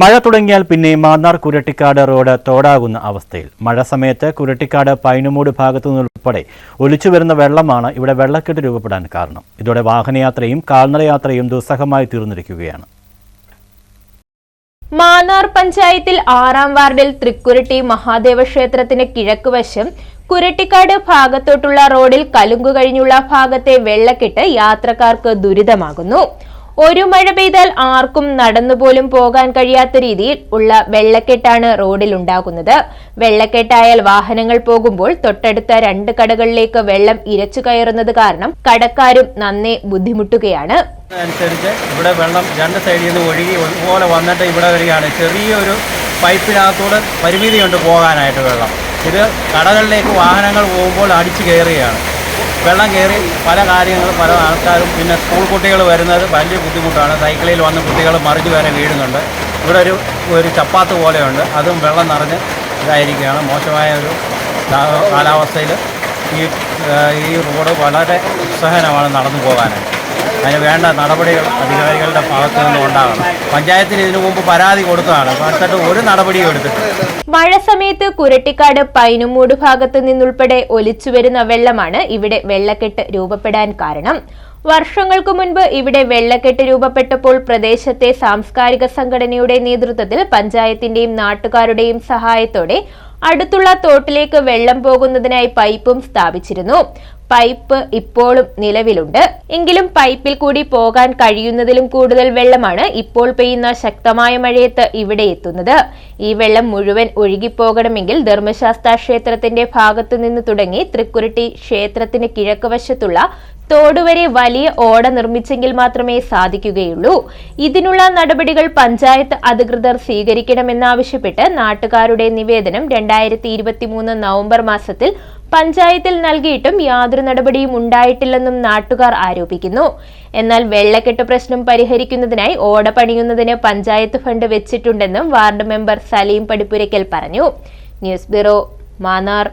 മഴ തുടങ്ങിയാൽ പിന്നെ മാന്നാർ കുരട്ടിക്കാട് റോഡ് തോടാകുന്ന അവസ്ഥയിൽ. മഴ സമയത്ത് കുരട്ടിക്കാട് പൈനുമൂട് ഭാഗത്തു നിന്നുൾപ്പെടെ ഒലിച്ചു വരുന്ന വെള്ളമാണ് ഇവിടെ വെള്ളക്കെട്ട് രൂപപ്പെടാൻ കാരണം. ഇതോടെ വാഹനയാത്രയും കാൽനടയാത്രയും ദുസ്സഹമായി തീർന്നിരിക്കുകയാണ്. മാന്നാർ പഞ്ചായത്തിൽ ആറാം വാർഡിൽ തൃക്കുരട്ടി മഹാദേവ ക്ഷേത്രത്തിന് കിഴക്കുവശം കുരട്ടിക്കാട് ഭാഗത്തോട്ടുള്ള റോഡിൽ കലുങ്കു കഴിഞ്ഞുള്ള ഭാഗത്തെ വെള്ളക്കെട്ട് യാത്രക്കാർക്ക് ദുരിതമാകുന്നു. ഒരു മഴ പെയ്താൽ ആർക്കും നടന്നുപോലും പോകാൻ കഴിയാത്ത രീതിയിൽ ഉള്ള വെള്ളക്കെട്ടാണ് റോഡിൽ ഉണ്ടാകുന്നത്. വെള്ളക്കെട്ടായാൽ വാഹനങ്ങൾ പോകുമ്പോൾ തൊട്ടടുത്ത രണ്ട് കടകളിലേക്ക് വെള്ളം ഇരച്ചു കയറുന്നത് കാരണം കടക്കാരും നന്നേ ബുദ്ധിമുട്ടുകയാണ്. അനുസരിച്ച് ഇവിടെ വെള്ളം രണ്ട് സൈഡിൽ നിന്ന് ഒഴുകി ഒരുപോലെ വന്നിട്ട് ഇവിടെ വരികയാണ്. ചെറിയൊരു പൈപ്പിനകത്തോട് പരിമിതിയുണ്ട് പോകാനായിട്ട് വെള്ളം. ഇത് കടകളിലേക്ക് വാഹനങ്ങൾ പോകുമ്പോൾ അടിച്ചു കയറുകയാണ്. വെള്ളം കയറി പല കാര്യങ്ങളും പല ആൾക്കാരും പിന്നെ സ്കൂൾ കുട്ടികൾ വരുന്നത് വലിയ ബുദ്ധിമുട്ടാണ്. സൈക്കിളിൽ വന്ന് കുട്ടികൾ മറിഞ്ഞു വരെ വീഴുന്നുണ്ട്. ഇവിടെ ഒരു ഒരു ചപ്പാത്ത് പോലെയുണ്ട്. അതും വെള്ളം നിറഞ്ഞ് ഇതായിരിക്കുകയാണ്. മോശമായ ഒരു കാലാവസ്ഥയിൽ ഈ ഈ റോഡ് വളരെ ഉത്സഹനമാണ് നടന്നു പോകാനായിട്ട്. അതിന് വേണ്ട നടപടികൾ അധികാരികളുടെ ഭാഗത്തു നിന്നും ഉണ്ടാകണം. പഞ്ചായത്തിന് ഇതിനു മുമ്പ് പരാതി കൊടുത്തതാണ്. അടുത്തിട്ട് ഒരു നടപടിയും എടുത്തിട്ടില്ല. മഴ സമയത്ത് കുരട്ടിക്കാട് പൈനുമൂട് ഭാഗത്ത് നിന്നുൾപ്പെടെ ഒലിച്ചുവരുന്ന വെള്ളമാണ് ഇവിടെ വെള്ളക്കെട്ട് രൂപപ്പെടാൻ കാരണം. വർഷങ്ങൾക്കു മുൻപ് ഇവിടെ വെള്ളക്കെട്ട് രൂപപ്പെട്ടപ്പോൾ പ്രദേശത്തെ സാംസ്കാരിക സംഘടനയുടെ നേതൃത്വത്തിൽ പഞ്ചായത്തിന്റെയും നാട്ടുകാരുടെയും സഹായത്തോടെ അടുത്തുള്ള തോട്ടിലേക്ക് വെള്ളം പോകുന്നതിനായി പൈപ്പും സ്ഥാപിച്ചിരുന്നു. പൈപ്പ് ഇപ്പോഴും നിലവിലുണ്ട്. എങ്കിലും പൈപ്പിൽ കൂടി പോകാൻ കഴിയുന്നതിലും കൂടുതൽ വെള്ളമാണ് ഇപ്പോൾ പെയ്യുന്ന ശക്തമായ മഴയത്ത് ഇവിടെ എത്തുന്നത്. ഈ വെള്ളം മുഴുവൻ ഒഴുകിപ്പോകണമെങ്കിൽ ധർമ്മശാസ്ത്ര ക്ഷേത്രത്തിന്റെ ഭാഗത്തു നിന്ന് തുടങ്ങി തൃക്കുരുട്ടി ക്ഷേത്രത്തിന് കിഴക്കുവശത്തുള്ള തോടുവരെ വലിയ ഓട നിർമ്മിച്ചെങ്കിൽ മാത്രമേ സാധിക്കുകയുള്ളൂ. ഇതിനുള്ള നടപടികൾ പഞ്ചായത്ത് അധികൃതർ സ്വീകരിക്കണമെന്നാവശ്യപ്പെട്ട് നാട്ടുകാരുടെ നിവേദനം രണ്ടായിരത്തി നവംബർ മാസത്തിൽ പഞ്ചായത്തിൽ നൽകിയിട്ടും യാതൊരു നടപടിയും ഉണ്ടായിട്ടില്ലെന്നും നാട്ടുകാർ ആരോപിക്കുന്നു. എന്നാൽ വെള്ളക്കെട്ട് പ്രശ്നം പരിഹരിക്കുന്നതിനായി ഓട പണിയുന്നതിന് പഞ്ചായത്ത് ഫണ്ട് വെച്ചിട്ടുണ്ടെന്നും വാർഡ് മെമ്പർ സലീം പടിപ്പുരയ്ക്കൽ പറഞ്ഞു. News bureau Mannar.